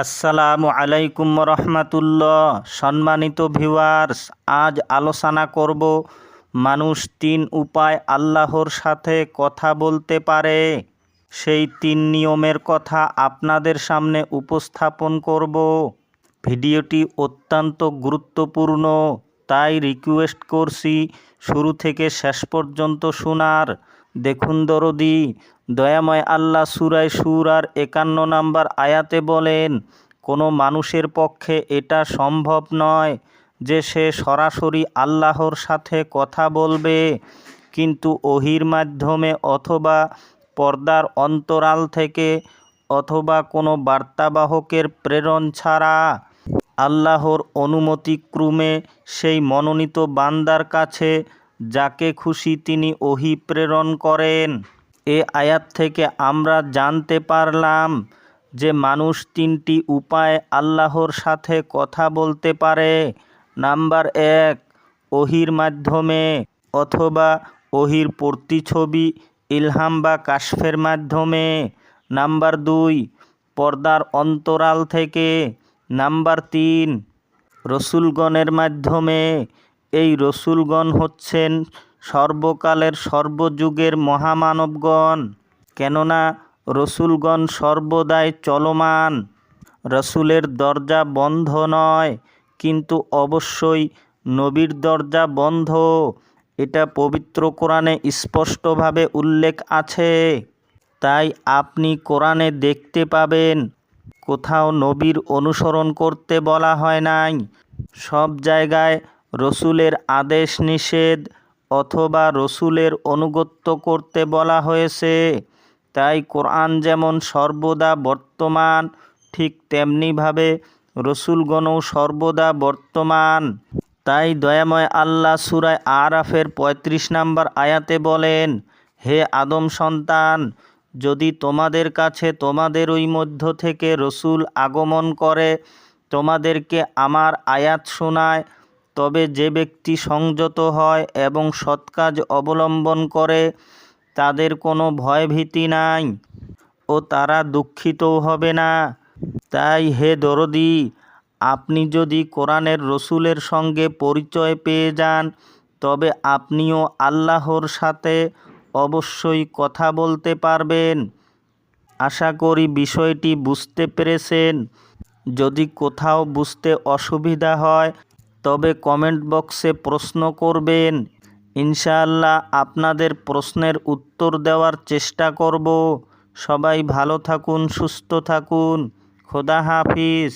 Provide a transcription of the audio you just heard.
আসসালামু আলাইকুম রহমাতুল্লাহ। সম্মানিত ভিউয়ার্স, আজ আলোচনা করব মানুষ তিন উপায় আল্লাহর সাথে কথা বলতে পারে। সেই তিন নিয়মের কথা আপনাদের সামনে উপস্থাপন করব। ভিডিওটি অত্যন্ত গুরুত্বপূর্ণ। তাই রিকোয়েস্ট করছি শুরু থেকে শেষ পর্যন্ত শোনার। দেখুন দরদি, দয়াময় আল্লাহ সুরায় সুর আর একান্ন নাম্বার আয়াতে বলেন, কোনো মানুষের পক্ষে এটা সম্ভব নয় যে সে সরাসরি আল্লাহর সাথে কথা বলবে, কিন্তু ওহির মাধ্যমে অথবা পর্দার অন্তরাল থেকে অথবা কোনো বার্তাবাহকের প্রেরণ ছাড়া। আল্লাহর অনুমতিক্রমে সেই মনোনীত বান্দার কাছে, যাকে খুশি তিনি ওহি প্রেরণ করেন। এ আয়াত থেকে আমরা জানতে পারলাম যে মানুষ তিনটি উপায়ে আল্লাহর সাথে কথা বলতে পারে। নাম্বার এক, ওহির মাধ্যমে অথবা ওহির প্রতিছবি ইলহাম বা কাশফের মাধ্যমে। নাম্বার দুই, পর্দার অন্তরাল থেকে নাম্বার তিন, রসুলগণের মাধ্যমে এই রসুলগণ হচ্ছেন সর্বকালের সর্বযুগের মহামানবগণ। কেননা রসুলগণ সর্বদাই চলমান, রসুলের দরজা বন্ধ নয়, কিন্তু অবশ্যই নবীর দরজা বন্ধ। এটা পবিত্র কোরআনে স্পষ্টভাবে উল্লেখ আছে। তাই আপনি কোরআনে দেখতে পাবেন কোথাও নবীর অনুসরণ করতে বলা হয় নাই। সব জায়গায় রসুলের আদেশ নিষেধ অথবা রসুলের অনুগত্য করতে বলা হয়েছে। তাই কোরআন যেমন সর্বদা বর্তমান, ঠিক তেমনিভাবে রসুলগণও সর্বদা বর্তমান। তাই দয়াময় আল্লাহ সুরায় আরাফের পঁয়ত্রিশ নম্বর আয়াতে বলেন, হে আদম সন্তান যদি তোমাদের কাছে তোমাদের ওই মধ্য থেকে রসুল আগমন করে, তোমাদেরকে আমার আয়াত শোনায়, তবে যে ব্যক্তি সংযত হয় এবং সৎ কাজ অবলম্বন করে, তাদের কোনো ভয়ভীতি নাই ও তারা দুঃখিতও হবে না। তাই হে দরদি, আপনি যদি কোরআনের রসুলের সঙ্গে পরিচয় পেয়ে যান, তবে আপনিও আল্লাহর সাথে অবশ্যই কথা বলতে পারবেন। আশা করি বিষয়টি বুঝতে পেরেছেন। যদি কোথাও বুঝতে অসুবিধা হয়, তবে কমেন্ট বক্সে প্রশ্ন করবেন। ইনশাআল্লাহ আপনাদের প্রশ্নের উত্তর দেওয়ার চেষ্টা করব। সবাই ভালো থাকুন, সুস্থ থাকুন। খোদা হাফিজ।